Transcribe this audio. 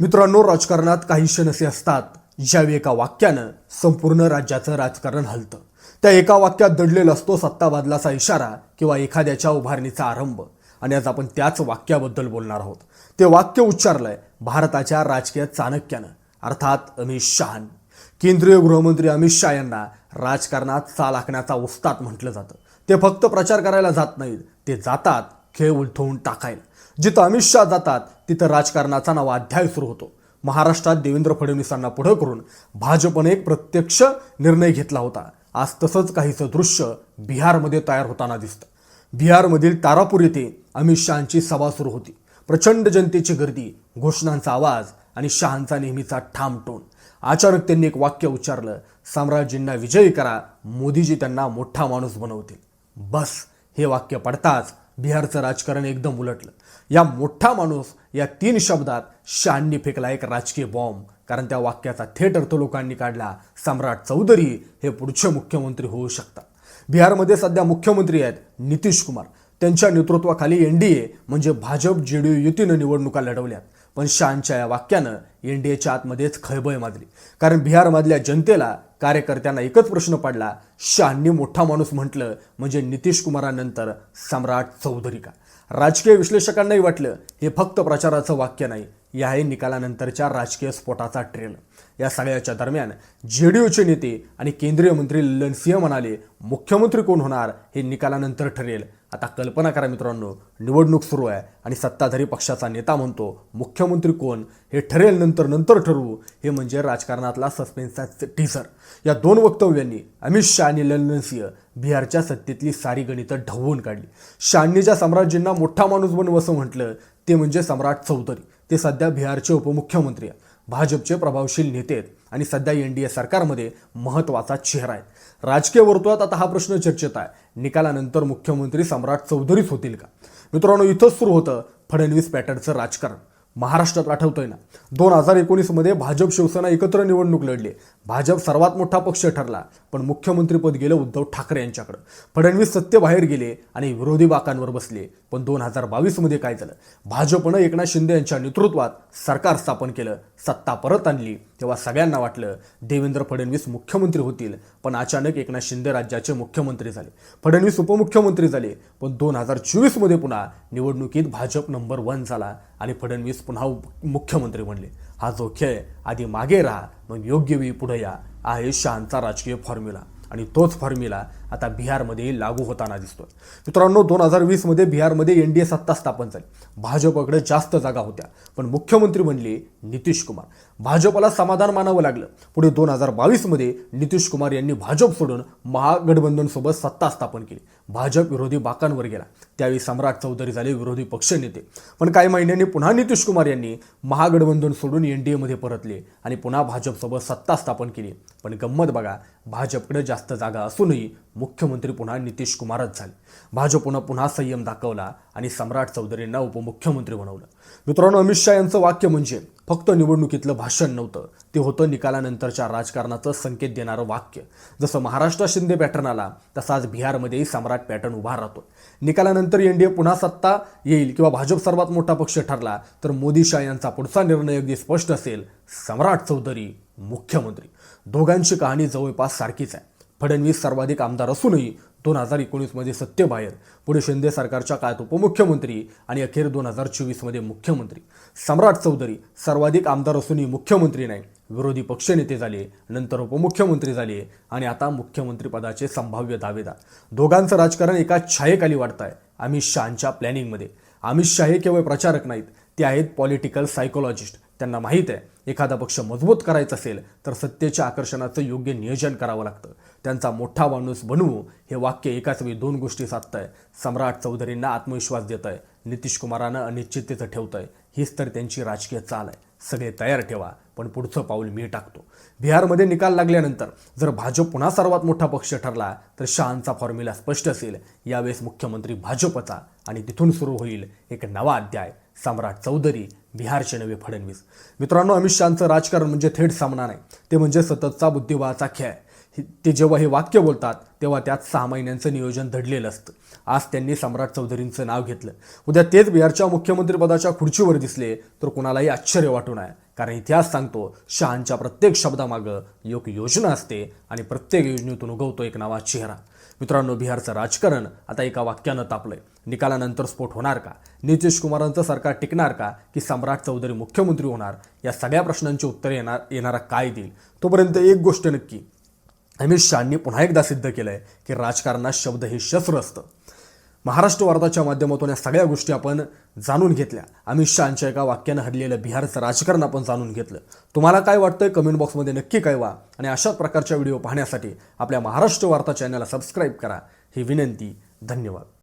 मित्रांनो राजकारणात काही नसे असतात ज्यावेळी एका वाक्यानं संपूर्ण राज्याचं राजकारण हलतं. त्या एका वाक्यात दडलेला असतो सत्ताबादलाचा इशारा किंवा एखाद्याच्या उभारणीचा आरंभ. आणि आज आपण त्याच वाक्याबद्दल बोलणार आहोत. ते वाक्य उच्चारलंय भारताच्या राजकीय चाणक्यानं अर्थात अमित शहान. केंद्रीय गृहमंत्री अमित शहा यांना राजकारणात चाल आखण्याचा उस्ताद म्हटलं जातं. ते फक्त प्रचार करायला जात नाहीत ते जातात खेळ उलथवून टाकायला. जिथं अमित शहा जातात तिथं राजकारणाचा नवा अध्याय सुरू होतो. महाराष्ट्रात देवेंद्र फडणवीसांना पुढं करून भाजपने एक प्रत्यक्ष निर्णय घेतला होता. आज तसंच काहीचं दृश्य बिहारमध्ये तयार होताना दिसतं. बिहारमधील तारापूर येथे अमित शहांची सभा सुरू होती. प्रचंड जनतेची गर्दी घोषणांचा आवाज आणि शहांचा नेहमीचा ठाम टोन अचानक त्यांनी एक वाक्य उच्चारलं साम्राज्यांना विजयी करा मोदीजी त्यांना मोठा माणूस बनवतील. बस हे वाक्य पडताच बिहारचं राजकारण एकदम उलटलं. या मोठा माणूस या तीन शब्दात शहांनी फेकला एक राजकीय बॉम्ब कारण त्या वाक्याचा थेट अर्थ लोकांनी काढला सम्राट चौधरी हे पुढचे मुख्यमंत्री होऊ शकतात. बिहारमध्ये सध्या मुख्यमंत्री आहेत नितीश कुमार. त्यांच्या नेतृत्वाखाली एन डी ए म्हणजे भाजप जे डी यू युतीनं निवडणुका लढवल्यात. पण शानच्या या वाक्यानं एन डी एच्या आतमध्येच खळबळ माजली. कारण बिहारमधल्या जनतेला कार्यकर्त्यांना एकच प्रश्न पडला शहांनी मोठा माणूस म्हटलं म्हणजे नितीश कुमारानंतर सम्राट चौधरी का? राजकीय विश्लेषकांनाही वाटलं हे फक्त प्रचाराचं वाक्य नाही हे आहे निकालानंतरच्या राजकीय स्फोटाचा ट्रेल या सगळ्याच्या दरम्यान जे डी यूचे नेते आणि केंद्रीय मंत्री ललन सिंह म्हणाले मुख्यमंत्री कोण होणार हे निकालानंतर ठरेल. आता कल्पना करा मित्रांनो निवडणूक सुरू आहे आणि सत्ताधारी पक्षाचा नेता म्हणतो मुख्यमंत्री कोण हे ठरेल नंतर नंतर ठरवू हे म्हणजे राजकारणातला सस्पेन्सचा टीझर या दोन वक्तव्यांनी अमित शहा आणि ललन सिंह बिहारच्या सत्तेतली सारी गणितं ढवून काढली. शहांनी ज्या सम्राज्यांना मोठा माणूस बनवू असं म्हटलं ते म्हणजे सम्राट चौधरी. ते सध्या बिहारचे उपमुख्यमंत्री आहेत. भाजपचे प्रभावशील नेते आहेत. आणि सध्या एन डी ए सरकारमध्ये महत्त्वाचा चेहरा आहे. राजकीय वर्तुळात आता हा प्रश्न चर्चेत आहे. निकालानंतर मुख्यमंत्री सम्राट चौधरीच होतील का? मित्रांनो इथंच सुरू होतं फडणवीस पॅटर्नचं राजकारण. महाराष्ट्रात आठवतोय ना? दोन हजार एकोणीसमध्ये भाजप शिवसेना एकत्र निवडणूक लढली. भाजप सर्वात मोठा पक्ष ठरला पण मुख्यमंत्रीपद गेलं उद्धव ठाकरे यांच्याकडं. फडणवीस सत्तेबाहेर गेले आणि विरोधी बाकांवर बसले पण दोन हजार बावीसमध्ये काय झालं? भाजपनं एकनाथ शिंदे यांच्या नेतृत्वात सरकार स्थापन केलं सत्ता परत आणली. तेव्हा सगळ्यांना वाटलं देवेंद्र फडणवीस मुख्यमंत्री होतील पण अचानक एकनाथ शिंदे राज्याचे मुख्यमंत्री झाले. फडणवीस उपमुख्यमंत्री झाले पण दोन हजार चोवीसमध्ये पुन्हा निवडणुकीत भाजप नंबर वन झाला आणि फडणवीस पुन्हा मुख्यमंत्री बनले. हा जो खेळ आधी मागे राहा मग योग्य वेळी पुढे या. आहे शहांचा राजकीय फॉर्म्युला आणि तोच फॉर्म्युला आता बिहारमध्ये लागू होताना दिसतोय. मित्रांनो दोन हजार वीसमध्ये बिहारमध्ये एन डी ए सत्ता स्थापन झाली. भाजपकडे जास्त जागा होत्या. पण मुख्यमंत्री बनले नितीश कुमार. भाजपला समाधान मानावं लागलं. पुढे दोन हजार बावीसमध्ये नितीश कुमार यांनी भाजप सोडून महागठबंधनसोबत सत्ता स्थापन केली. भाजप विरोधी बाकांवर गेला. त्यावेळी सम्राट चौधरी झाले विरोधी पक्षनेते पण काही महिन्यांनी पुन्हा नितीश कुमार यांनी महागठबंधन सोडून एन डी एमध्ये परतले आणि पुन्हा भाजपसोबत सत्ता स्थापन केली. पण गंमत बघा भाजपकडे जास्त जागा असूनही मुख्यमंत्री पुन्हा नितीश कुमारच झाले. भाजपनं पुन्हा संयम दाखवला आणि सम्राट चौधरींना उपमुख्यमंत्री बनवलं. मित्रांनो अमित शहा यांचं वाक्य म्हणजे फक्त निवडणुकीतलं भाषण नव्हतं ते होतं निकालानंतरच्या राजकारणाचं संकेत देणारं वाक्य. जसं महाराष्ट्र शिंदे पॅटर्न आला तसाच बिहारमध्येही सम्राट पॅटर्न उभा राहतो निकालानंतर एनडीए पुन्हा सत्ता येईल किंवा भाजप सर्वात मोठा पक्ष ठरला तर मोदी शाह यांचा पुढचा निर्णय अगदी स्पष्ट असेल सम्राट चौधरी मुख्यमंत्री. दोघांची कहाणी जवळपास सारखीच आहे. फडणवीस सर्वाधिक आमदार असूनही दोन हजार एकोणीसमध्ये सत्तेबाहेर पुढे शिंदे सरकारच्या काळात उपमुख्यमंत्री आणि अखेर दोन हजार चोवीसमध्ये मुख्यमंत्री. सम्राट चौधरी सर्वाधिक आमदार असूनही मुख्यमंत्री नाही. विरोधी पक्षनेते झाले नंतर उपमुख्यमंत्री झाले आणि आता मुख्यमंत्रीपदाचे संभाव्य दावेदार. दोघांचं राजकारण एका छायेखाली वाढत आहे अमित शहांच्या प्लॅनिंगमध्ये अमित शाह हे केवळ प्रचारक नाहीत ते आहेत पॉलिटिकल सायकोलॉजिस्ट त्यांना माहीत आहे एखादा पक्ष मजबूत करायचा असेल तर सत्तेच्या आकर्षणाचं योग्य नियोजन करावं लागतं. त्यांचा मोठा माणूस बनवू हे वाक्य एकाच वेळी दोन गोष्टी साधतंय. सम्राट चौधरींना आत्मविश्वास देत आहे नितीश कुमारांना अनिश्चिततेचं ठेवतंय. हीच तर त्यांची राजकीय चाल आहे. सगळे तयार ठेवा पण पुढचं पाऊल मी टाकतो. बिहारमध्ये निकाल लागल्यानंतर जर भाजप पुन्हा सर्वात मोठा पक्ष ठरला तर शहांचा फॉर्म्युला स्पष्ट असेल. यावेळेस मुख्यमंत्री भाजपचा आणि तिथून सुरू होईल एक नवा अध्याय. सम्राट चौधरी बिहारचे नवे फडणवीस. मित्रांनो अमित शहांचं राजकारण म्हणजे थेट सामना नाही. ते म्हणजे सततचा बुद्धिबळाचा खेळ. ते जेव्हा हे वाक्य बोलतात तेव्हा त्यात सहा महिन्यांचं नियोजन दडलेलं असतं. आज त्यांनी सम्राट चौधरींचं नाव घेतलं. उद्या तेच बिहारच्या मुख्यमंत्रीपदाच्या खुर्चीवर दिसले तर कुणालाही आश्चर्य वाटू नये. कारण इतिहास सांगतो शहांच्या प्रत्येक शब्दामागं एक योजना असते आणि प्रत्येक योजनेतून उगवतो एक नवा चेहरा. मित्रांनो बिहारचं राजकारण आता एका वाक्यानं तापलंय. निकालानंतर स्फोट होणार का? नितीश कुमारांचं सरकार टिकणार का? की सम्राट चौधरी मुख्यमंत्री होणार? या सगळ्या प्रश्नांची उत्तरे येणार येणारा काय देईल? तोपर्यंत एक गोष्ट नक्की. अमित शहानी पुन्हा एकदा सिद्ध केलंय की राजकारणात शब्द हे शस्त्र असतं. महाराष्ट्र वार्ताच्या माध्यमातून या सगळ्या गोष्टी आपण जाणून घेतल्या. अमित शहाच्या एका वाक्यानं हरलेलं बिहारचं राजकारण आपण जाणून घेतलं. तुम्हाला काय वाटतंय? कमेंट बॉक्समध्ये नक्की कळवा. आणि अशाच प्रकारच्या व्हिडिओ पाहण्यासाठी आपल्या महाराष्ट्र वार्ता चॅनलला सबस्क्राईब करा. ही विनंती धन्यवाद.